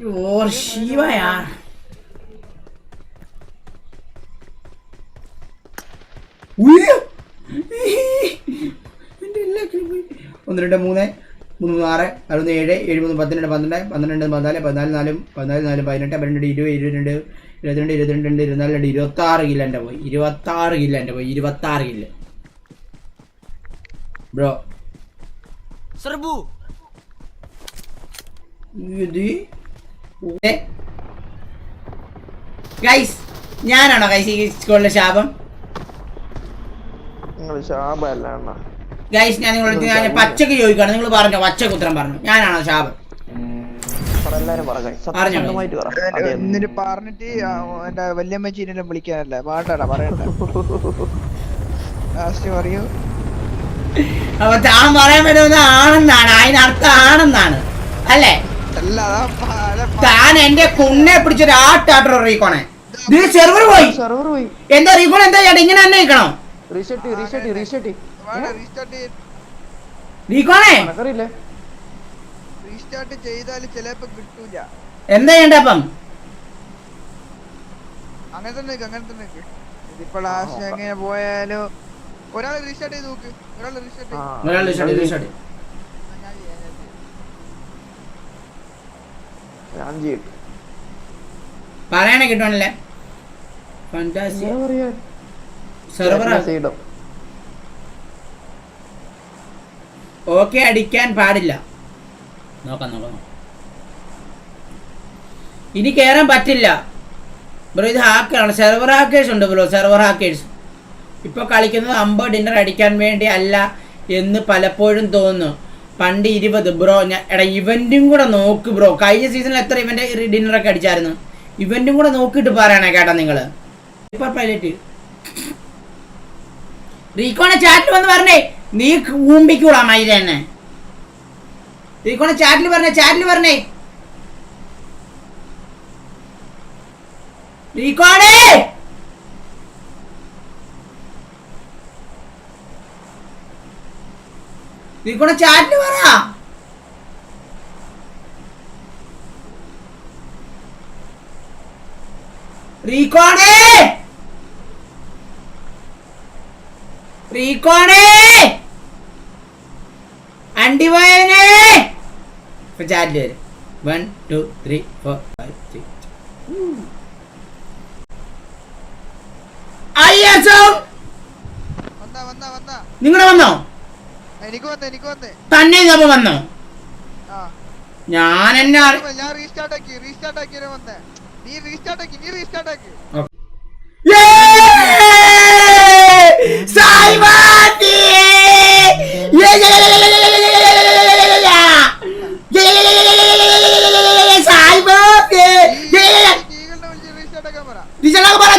और शिवा यार ഒന്ന് രണ്ട് മൂന്ന് മൂന്ന് മൂന്ന് ആറ് അറുപത് ഏഴ് ഏഴ് മൂന്ന് പത്തിരണ്ട് പന്ത്രണ്ട് പന്ത്രണ്ട് പതിനാല് പതിനാല് നാലും പതിനാല് നാലും പതിനെട്ട് പന്ത്രണ്ട് ഇരുപത് ഇരുപത്തിരണ്ട് ഇരുപത്തിരണ്ട് ഇരുപത്തിരണ്ട് രണ്ട് ഇരുപത്തിനാല് രണ്ട് ഇരുപത്തി ആറ് കില്ല എന്റെ പോയി ഇരുപത്തി ആറ് കില്ല എന്റെ പോയി ഇരുപത്തി ആറ് കില്ല ബ്രോ. സർബു. ഇത് ഗൈസ് ഞാനാണോ ഗൈസ് ഈ സ്കൂളിലെ ശാപം? ഗൈസ് ഞാൻ നിങ്ങളോട് ഞാൻ പച്ചക്ക് ചോദിക്കാണ് നിങ്ങൾ പറഞ്ഞോ പച്ചക്ക് ഉത്തരം പറഞ്ഞു. ഞാനാണോ ശാപം. എന്നിട്ട് പറഞ്ഞിട്ട് എന്റെ വല്യമ്മച്ചീനെ വിളിക്കാനല്ല. പാട്ടാടാ പറയണ്ട. ലാസ്റ്റ് പറയൂ. അപ്പൊ താൻ പറയാൻ പറ്റുന്നത് ആണെന്നാണ്. അതിനർത്ഥം ആണെന്നാണ്. അല്ലേ? താൻ എന്റെ കുണ്ണെ പിടിച്ചൊരു ആട്ടാട്ടോ റീക്കോണെ ഇത് സെർവർ പോയി. സെർവർ പോയി. എന്താ റീക്കോൺ എന്താ ചേട്ടാ ഇങ്ങനെ തന്നെ നിൽക്കണോ? റീസെറ്റ് റീസെറ്റ് റീസെറ്റ് റീസ്റ്റാർട്ട് റീക്കോണേ റീസ്റ്റാർട്ട് ചെയ്താൽ ചിലപ്പോ കിട്ടൂല. എന്താ ചെയ്യണ്ടേ അപ്പം? അങ്ങനെ തന്നെ അങ്ങനെ തന്നെ. ഇതിപ്പോ ലാസ്റ്റ് എങ്ങനെ പോയാലും ഒരാൾ റീസ്റ്റാർട്ട് ചെയ്ത് നോക്ക്. ഒരാൾ റീസ്റ്റാർട്ട് ഒരാൾ രക്ഷപ്പെട്ടു. ഞാൻ കിട്ടും. പറയണേ കിട്ടുവാണല്ലേ? ഓക്കെ അടിക്കാൻ പാടില്ല. നോക്കാം നോക്കാം ഇനി കയറാൻ പറ്റില്ല. ബ്രോ ഇത് ഹാക്കാണ് സെർവർ ഹാക്കേഴ്സ് ഉണ്ട് ബ്രോ സെർവർ ഹാക്കേഴ്സ് ഇപ്പോൾ കളിക്കുന്നത് അമ്പത് ഡിന്നർ അടിക്കാൻ വേണ്ടി അല്ല എന്ന് പലപ്പോഴും തോന്നുന്നു. പണ്ട് ഇരുപത് ബ്രോ ഞാൻ എടാ ഇവന്റും കൂടെ നോക്ക് ബ്രോ. കഴിഞ്ഞ സീസണിൽ എത്ര ഇവന്റ് ഡിന്നറൊക്കെ അടിച്ചായിരുന്നു? ഇവന്റും കൂടെ നോക്കിയിട്ട് പറയണേ കേട്ടോ നിങ്ങൾ പൈലറ്റ് റീക്കോണ ചാറ്റിൽ വന്ന് പറഞ്ഞേ നീ ഊമ്പിക്കൂടാ മൈര തന്നെ റീക്കോണ ചാറ്റിൽ പറഞ്ഞേ ചാറ്റിൽ പറഞ്ഞേ. റീക്കോണേ! ത്രികോണ ചാറ്റിന് പറ. റീകോണേ റീകോണേ അണ്ടിപോയനെ ഇപ്പൊ ചാറ്റിൽ വരും. One two three four five six I വന്നോ? എനിക്ക് വന്നേ എനിക്ക് വന്നേ തന്നെ ഇതപ്പോ വന്നോ ഞാൻ എന്നെ ഞാൻ റീസ്റ്റാർട്ട് ആക്കി റീസ്റ്റാർട്ട് ആക്കി വന്നേ നീ റീസ്റ്റാർട്ട് ആക്കി നീ റീസ്റ്റാർട്ട് ആക്കി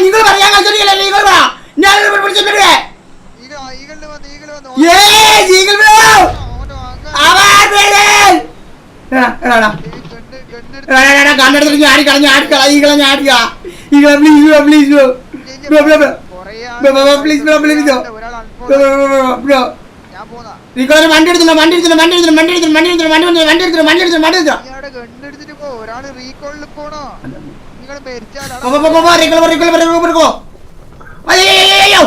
നിങ്ങൾ പറയാൻ കഴിച്ചിട്ടില്ല നിങ്ങൾ പറ ഞാൻ വിളിച്ചിട്ടുണ്ട് ഈകൾ വന്ന് ഏ ജീകൾ ബ്രോ ഓനോ അങ്ങനെ അവർ പേരൻ എടാ എടാ ഈ ഗണ്ണ് ഗണ്ണെടുത്ത് എടാ എടാ, എടാ കണ്ണെടുത്ത് ഞാടിക്കള ഞാടിക്കള ഈകളെ ഞാടിക്ക ഈകളെ please bro please bro bro bro bro കുറേ bro, bro, please, bro, please, bro. Bro bro, bro, bro, bro ഞാൻ പോന്നാ ഈകളെ വണ്ടി എടുത്തില്ല വണ്ടി എടുത്തില്ല വണ്ടി എടുത്തില്ല വണ്ടി എടുത്തില്ല വണ്ടി എടുത്തില്ല വണ്ടി എടുത്തില്ല വണ്ടി എടുത്തില്ല വണ്ടി എടുത്തില്ല വണ്ടി എടുത്തില്ല നീ റീകോളിൽ പോണോ അയ്യോ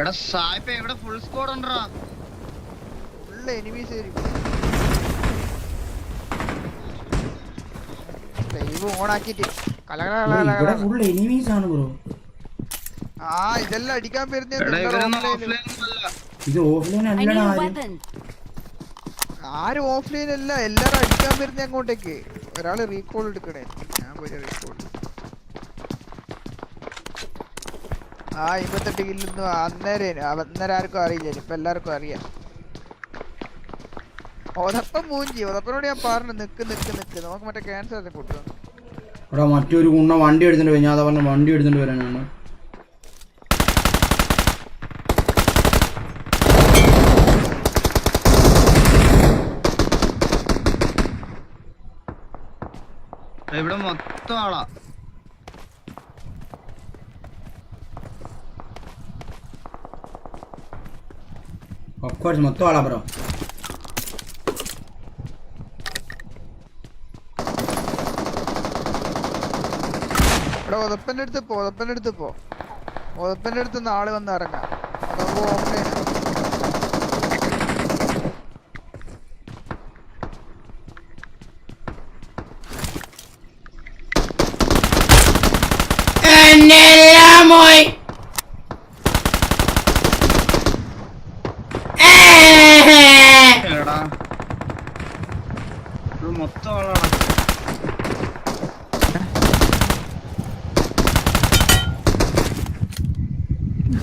എടാ സായിപ്പ എവിടെ ഫുൾ സ്കോഡ് ഉണ്ടോ ഫുൾ എനിമീസ് ലൈവ് ഓൺ ആക്കിട്ട് ഇവിടെ ഫുൾ എനിമീസ് ആണ് ബ്രോ ആ ഇതെല്ലാം അടിക്കാൻ വരുന്ന എടാ ഇവരൊന്നും ഓഫ്ലൈൻ അല്ല ഇത് ഓഫ്ലൈൻ അല്ലടാ ആരും. ഓഫ്ലൈൻ അല്ല എല്ലാരും അടിക്കാൻ വരുന്ന അങ്ങോട്ടേക്ക്. ഒരാൾ റീകോൾ എടുക്കണേ. ഞാൻ പോയി റീകോൾ ആ ഇമ്പത്തെട്ട് കില്ലൊന്നും അന്നേരം അന്നേരം ആർക്കും അറിയില്ല. ഇപ്പൊ എല്ലാവർക്കും അറിയാം. ഓതപ്പം മൂഞ്ചി ഓതപ്പനോട് ഞാൻ പറഞ്ഞു നിക്ക് നിക്ക് നിക്ക്. നമുക്ക് മറ്റേ ക്യാൻസർ ഒക്കെ ഇവിടെ മറ്റൊരു കുണ്ണ വണ്ടി എടുത്തിട്ട് വരും. ഞാൻ അതാ പറഞ്ഞ വണ്ടി എടുത്തിട്ട് വരാനാണ് ഇവിടെ മൊത്തം ആളാ. కోర్స్ మొత్తం వాళ్ళ బ్రో ഉതപ്പൻ്റെ അടുത്ത് പോ ഉതപ്പൻ്റെ അടുത്ത് പോ ഉതപ്പൻ്റെ അടുത്ത് നാളെ വന്ന് ഇറങ്ങാം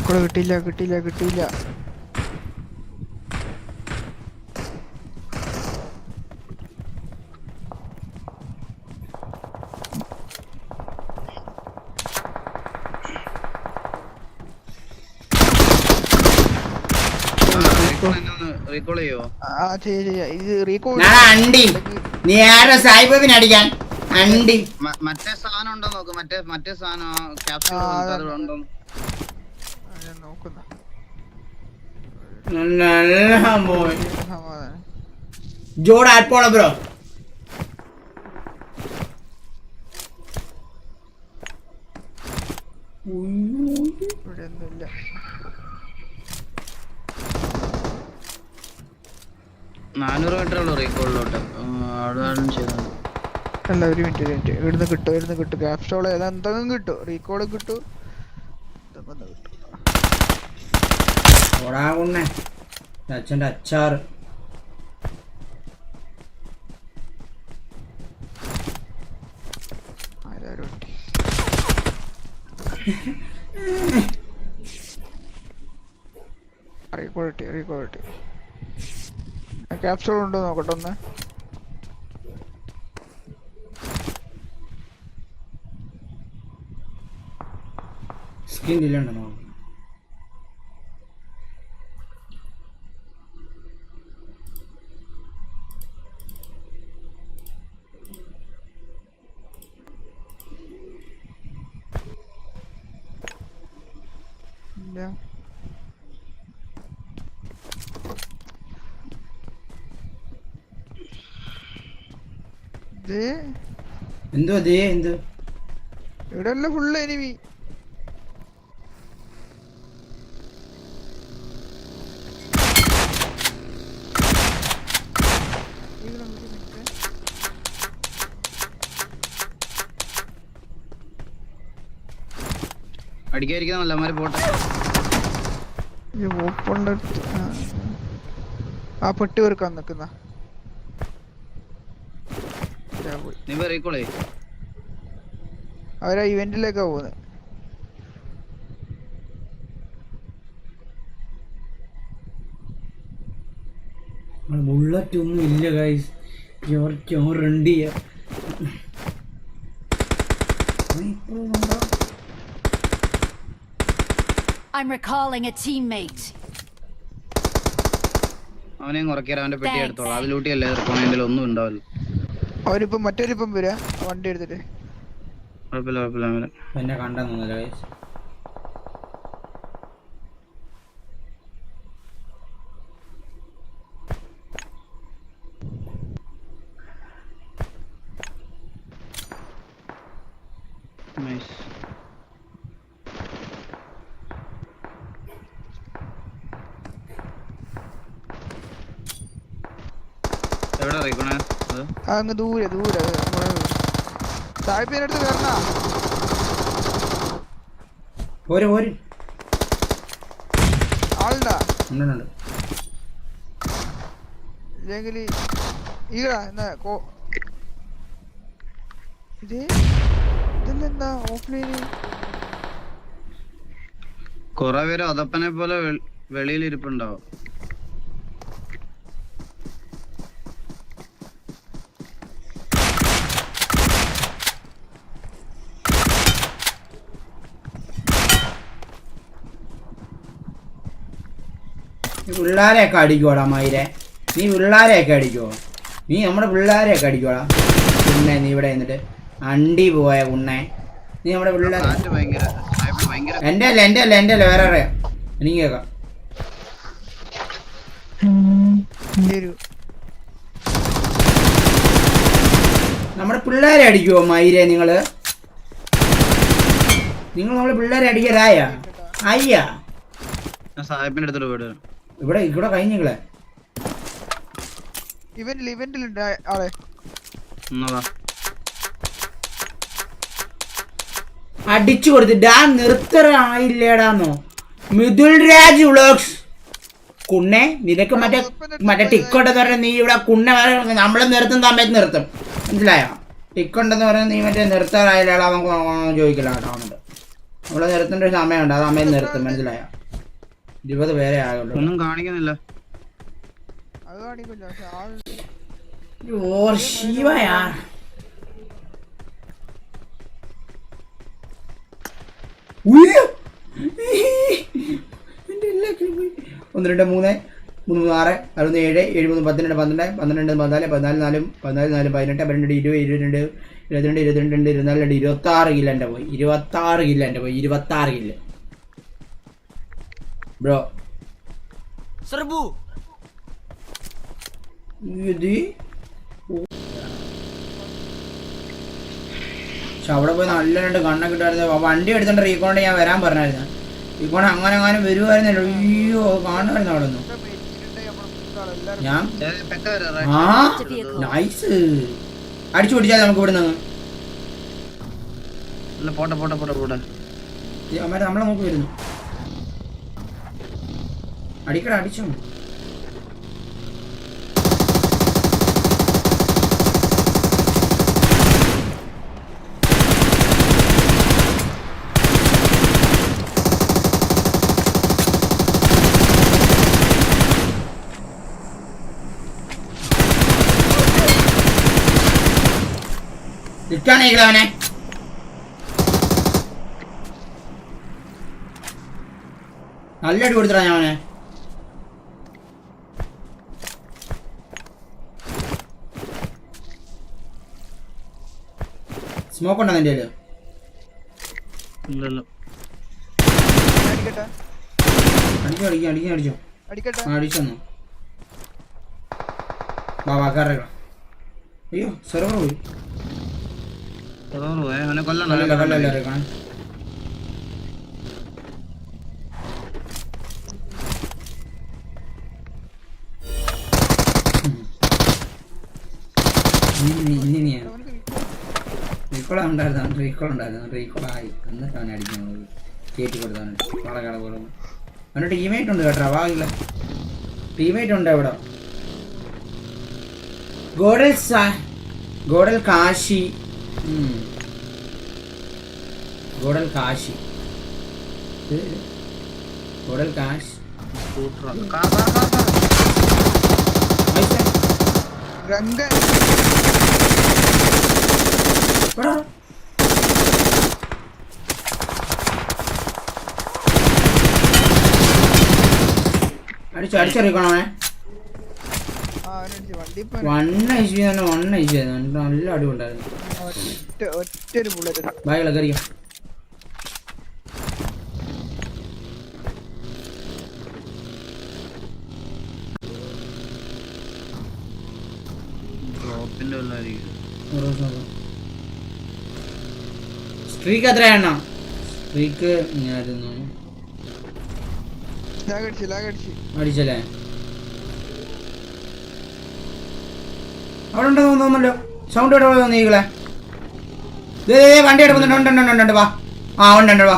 ഇവിടെ കിട്ടിയില്ല കിട്ടിയില്ല കിട്ടിയില്ല. നീ സായിബിനെ അടിക്കാൻ. അണ്ടി. മറ്റേ സാധനം ഉണ്ടോ നോക്ക്. മറ്റേ മറ്റേ സാധനം ക്യാപ്ഷൻ. ഉണ്ടോ നോക്കുന്ന. ജോഡ് ആത്പോള ബ്രോ. ഇവിടെ ഒന്നുമില്ല. നാനൂറ് മീറ്റർ ഉള്ളു റീകോളിലോട്ട് അവിടെ ചെയ്തു അല്ല ഒരു മിനിറ്റ് ഒരു മിനിറ്റ് ഇവിടുന്ന് കിട്ടും ഇവിടുന്ന് കിട്ടും. ഗ്യാപ് സ്റ്റോൾ ഏതാ? എന്തെങ്കിലും കിട്ടും. റീകോളും കിട്ടും. ഓടാ കുണ്ണെ അച്ഛന്റെ അച്ചാറ്. ക്യാപ്സൂൾ ഉണ്ടോ നോക്കട്ടെ ഒന്ന്. സ്കിൻ ഇല്ലണ്ടോ ഇത് എന്തോ ദേ എന്തോ? ഇവിടെ അല്ല ഫുള്ള് എനിമി അടിക്കാതിരിക്കുന്ന നല്ലമാര് പോട്ടെ. ഓപ്പണിന്റെ ആ. ആ പെട്ടി വെറുക്കാൻ നിക്കുന്ന അവരാ ഇവന്റിലേക്കാ പോകുന്നത് ബുള്ളറ്റ് ഒന്നും ഇല്ല ഗൈസ് ഇവർക്ക് റണ്ട് ചെയ്യാം. I'm recalling a teammate. അവനെയും കുറയ്ക്കാറ് അവന്റെ പെട്ടി എടുത്തോളൂ. അത് ലൂട്ടി അതിലൂട്ടിയല്ലേ ഇറക്കണേന്റെ ഒന്നും ഉണ്ടാവില്ല. അവരിപ്പം മറ്റൊരിപ്പം വരാ. വണ്ടി എടുത്തിട്ട്. കുഴപ്പമില്ല കുഴപ്പമില്ല അവന് എന്നെ കണ്ടെന്നില്ല ഗൈസ് നൈസ് എവിടെ അങ്ങ് ദൂരെ ദൂരെ അടുത്ത് കയറണ പോരെ പോരെ. ആളുണ്ടാ? ഉണ്ടുണ്ട് ഇല്ലെങ്കിൽ ഈടാ എന്നാ കോ ഇത്? കുറെ പേര് അതപ്പനെ പോലെ വെളിയിൽ ഇരിപ്പുണ്ടാവും നീ പിള്ളാരെയൊക്കെ അടിക്കോടാ മയിരെ നീ പിള്ളാരെയൊക്കെ അടിക്കോ നീ നമ്മുടെ പിള്ളാരെയൊക്കെ അടിക്കോടാ ഉണ്ണെ നീ ഇവിടെ നിന്നിട്ട്. അണ്ടി പോയ ഉണ്ണെ. നീ നമ്മുടെ ഭയങ്കര എന്റെ അല്ല എന്റെ അല്ല എന്റെ അല്ല വേറെ അറിയാം എനിക്ക് കേൾക്കാം. നമ്മുടെ പിള്ളേരെ അടിക്കുവോ മയിരെ നിങ്ങൾ? നിങ്ങൾ നമ്മളെ പിള്ളേരെ അടിക്കരായ അയ്യാ സാഹിബിന്റെ അടുത്തോട് പോയിട്ട് വരാം. ഇവിടെ ഇവിടെ കഴിഞ്ഞിങ്ങളെ ഇവന്റിൽ ഇവന്റിൽ ഉണ്ട് ആളെ. അടിച്ചു കൊടുത്ത് ഡാ നിർത്തറായില്ലേടാന്നോ മിഥുൽ രാജ് വ്ളോഗ്സ്. കുണ്ണെ നിനക്ക് മറ്റേ മറ്റേ ടിക്കോട്ടെന്ന് പറഞ്ഞാൽ നീ ഇവിടെ കുണ്ണ നമ്മളെ നിർത്തുന്ന സമയത്ത് നിർത്തും. മനസ്സിലായോ? ടിക്കോണ്ടെന്ന് പറഞ്ഞാൽ നീ മറ്റേ നിർത്താറായില്ലേടാ നമുക്ക് ചോദിക്കില്ല കേട്ടോ എന്നിട്ട് നമ്മളെ നിർത്തേണ്ട ഒരു സമയമുണ്ട് ആ സമയം നിർത്തും. മനസ്സിലായോ? ഇരുപത് പേരെ ആകുള്ളൂ ഒന്നും കാണിക്കുന്നില്ല. അത് കാണിക്കില്ല ഓ ശിവയാ. ഒന്ന് രണ്ട് മൂന്ന് മൂന്ന് മൂന്ന് ആറ് അറുപത് ഏഴ് ഏഴ് മൂന്ന് പന്ത്രണ്ട് പന്ത്രണ്ട് പന്ത്രണ്ട് പതിനാല് പതിനാല് നാലും പതിനാല് നാല് പതിനെട്ട് പന്ത്രണ്ട് ഇരുപത് ഇരുപത്തിരണ്ട് ഇരുപത്തിരണ്ട് ഇരുപത്തിരണ്ട് ഇരുപത്തിനാല് രണ്ട് ഇരുപത്തി ആറ് കിലോ എന്റെ പോയി ഇരുപത്തി ആറ് കിലോ എന്റെ പോയി ഇരുപത്തി ആറ് കിലോ ബ്രോ Jadi? പക്ഷെ അവിടെ പോയി നല്ല രണ്ട് കണ്ണൊക്കെ ഇട്ടായിരുന്നു വണ്ടി എടുത്തോണ്ട് റീക്കോണ്ട് ഞാൻ വരാൻ പറഞ്ഞായിരുന്നു. റീക്കോണ്ട് അങ്ങനെ അങ്ങനെ വരുമായിരുന്നല്ലോ അയ്യോ കാണുമായിരുന്നു അവിടെ എല്ലാരും ഞാൻ? ആ? നൈസ് അടിച്ചു പിടിച്ചാൽ നമുക്ക് ഇവിടെ നിന്ന് പോട്ടെ പോട്ടെ പോട്ടെ പോട്ടെ നമ്മളെ നോക്കി വരുന്നു. അടിക്കട അടിച്ചു. ഇട്ടാണേക്കല അവനെ. നല്ല അടി കൊടുത്തിട്ടാ ഞാൻ അവനെ. സ്മോക്ക് ഉണ്ടോ നിന്റെ? ഇല്ലല്ലോ. അടിക്കാം അടിക്കാം അടിച്ചോ. അടിച്ചെന്നു വാ വാ കയറിക്ക അയ്യോ സെർവർ പോയി. കൊല്ലല്ല കൊല്ലല്ല ഉണ്ടായിരുന്നു. റീകോൾ ഉണ്ടായിരുന്നു. റീക്കോൾ ആയി. എന്നിട്ട് അവനെ അടിക്കാൻ കയറ്റി കൊടുത്താണ്. വളകട പോലും. അവന്റെ ടീമേറ്റ് ഉണ്ട് കേട്ടോ. വാങ്ങില്ല ടീമേറ്റ് ഉണ്ട് അവിടെ. ഗോഡൽ ഗോഡൽ കാശി. ഗോഡൽ കാശി. ഗോഡൽ കാശ്. സ്കൂട്ടറാ. കാ, കാ, കാ, കാ. ഐസേ, രംഗൻ ഇവിടെ വാ. അടിച്ചു അടിച്ചറിയിക്കണോ അവനെ ആ അവനടിച്ച്. വണ്ടി ഇപ്പൊ വൺ തന്നെ വൺ ഐസ് ചെയ്തു നല്ല അടിപൊളിയായിരുന്നു. ഉണ്ടായിരുന്നു ഒറ്റ ബുള്ളറ്റ് ബാഗിലൊക്കെ കയറിയോ സ്ത്രീക്ക് എത്രയാണ് സ്ട്രീക്ക് ഇങ്ങനായിരുന്നു ലാഗ് അടിച്ച് ലാഗ് അടിച്ച് അടിച്ചല്ലേ? അവിടെ ഉണ്ടെന്ന് തോന്നുന്നല്ലോ സൗണ്ട് കേട്ടോ നീകളെ വണ്ടി എടുക്കുന്നുണ്ട്. ഉണ്ട് ഉണ്ട് ഉണ്ട് ഉണ്ട് വാ. ആ ഉണ്ട് ഉണ്ട് വാ.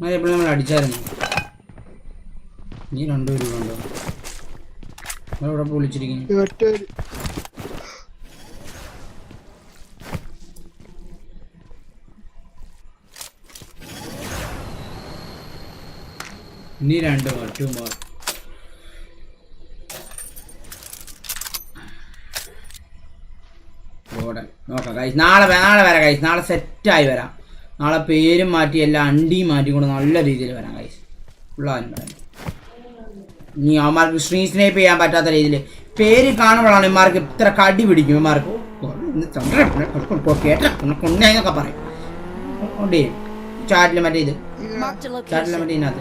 മതി എപ്പോഴും നമ്മൾ അടിച്ചായിരുന്നു. നീ രണ്ടുപേരും ഉണ്ടോ? ഇവിടെ വിളിച്ചിരിക്കുന്നു ഇനി രണ്ട് മോർ ടു മോർ കൈസ് നാളെ വേ- നാളെ വരാം ഗൈസ് നാളെ സെറ്റായി വരാം. നാളെ പേരും മാറ്റി എല്ലാം അണ്ടിയും മാറ്റിക്കൊണ്ട് നല്ല രീതിയിൽ വരാം ഗൈസ് ഉള്ളതാണ് വരാം. ഇനി അവന്മാർക്ക് സ്ക്രീൻ സ്നേപ്പ് ചെയ്യാൻ പറ്റാത്ത രീതിയിൽ പേര് കാണുമ്പോഴാണ് ഇമാർക്ക് ഇത്ര കടി പിടിക്കും. ഇമാർക്ക് കേട്ടൊക്കെ പറയും. ഉണ്ട് ചാറ്റിൽ മറ്റേ ഇത്. ചാറ്റിൽ. മറ്റേ ഇതിനകത്ത്.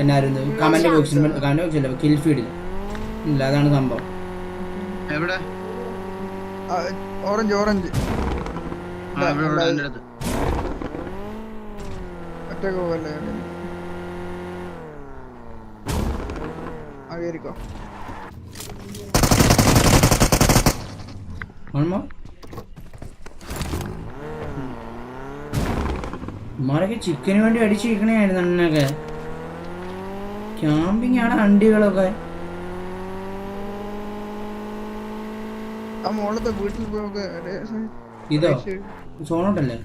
എന്നായിരുന്നു കമന്റ് ബോക്സിൽ കമന്റ് ബോക്സിൽ കിൽ ഫീഡിൽ ഇല്ല അതാണ് സംഭവം. എവിടെ? Orange orange. ഒറ്റയ്ക്ക് പോകല്ലേ ആയിരിക്കോ ഇമാരൊക്കെ ചിക്കന് വേണ്ടി അടിച്ചിരിക്കണേ ആയിരുന്നു അണ്ണൊക്കെ ക്യാമ്പിങ് ആണ് അണ്ടികളൊക്കെ ആ മോളത്തെ വീട്ടിൽ പോയി നമുക്ക് ഇതോ? സോണോട്ടല്ലേ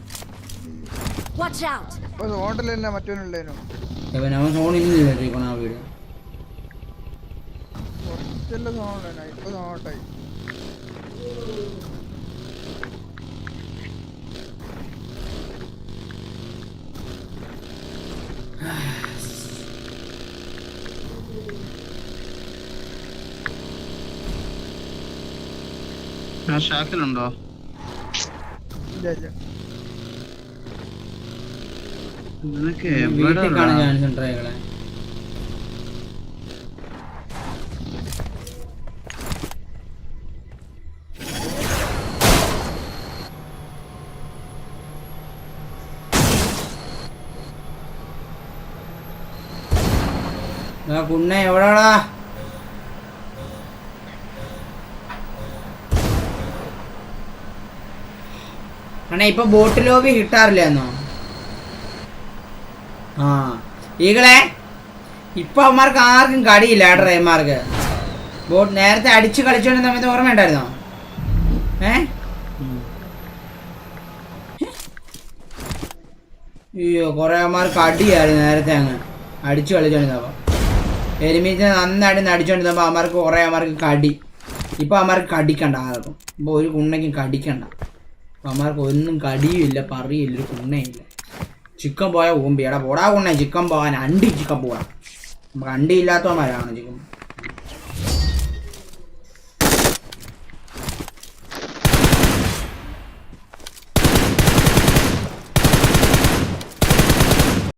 Watch out! ഇപ്പൊ ഹോട്ടലല്ല മറ്റവനുള്ളേനു. അവൻ സോണിൽ ആ വീട്. കുറച്ചല്ല സോണുള്ളേനാ ഇപ്പൊ സോണോട്ടായി ഷാക്കിലുണ്ടോ ഇല്ല ഇല്ല. നിനക്ക് വീട്ടിൽ എവിടെ കാണാൻ ചാൻസ് ഉണ്ടോ ഇകളെ കുണ്ണ എവിടാടാ? അണ്ണാ ഇപ്പൊ ബോട്ട് ലോബി കിട്ടാറില്ല എന്നോ ആ. ഈകളെ ഇപ്പൊ അവന്മാർക്ക് ആർക്കും കടിയില്ല ഡ്രൈവർമാർക്ക് ബോട്ട് നേരത്തെ അടിച്ച് കളിച്ചോണ്ടിരുന്ന സമയത്ത് ഓർമ്മ ഉണ്ടായിരുന്നോ? ഏ? അയ്യോ കൊറേ അവന്മാർക്ക് അടിയായിരുന്നു നേരത്തെ അങ്ങ്. അടിച്ചു കളിച്ചോണ്ടിരുന്നപ്പോ എലിമിച്ച് നന്നായിട്ട് അടിച്ചോണ്ടിരുന്നപ്പോ അവന്മാർക്ക് കൊറേ അവന്മാർക്ക് കടി. ഇപ്പൊ അവന്മാർക്ക് കടിക്കണ്ട ആർക്കും. ഇപ്പൊ ഒരു കുണ്ണയ്ക്കും കടിക്കണ്ട. അവന്മാർക്ക് ഒന്നും കടിയുമില്ല പറയില്ല ഒരു കുണ്ണയില്ല ചിക്കൻ പോയാൽ ഊമ്പി. എടാ പോടാ കുണ്ണേ ചിക്കൻ പോകാൻ. അണ്ടി ചിക്കൻ പോകാം നമുക്ക് അണ്ടി ചിക്കൻ.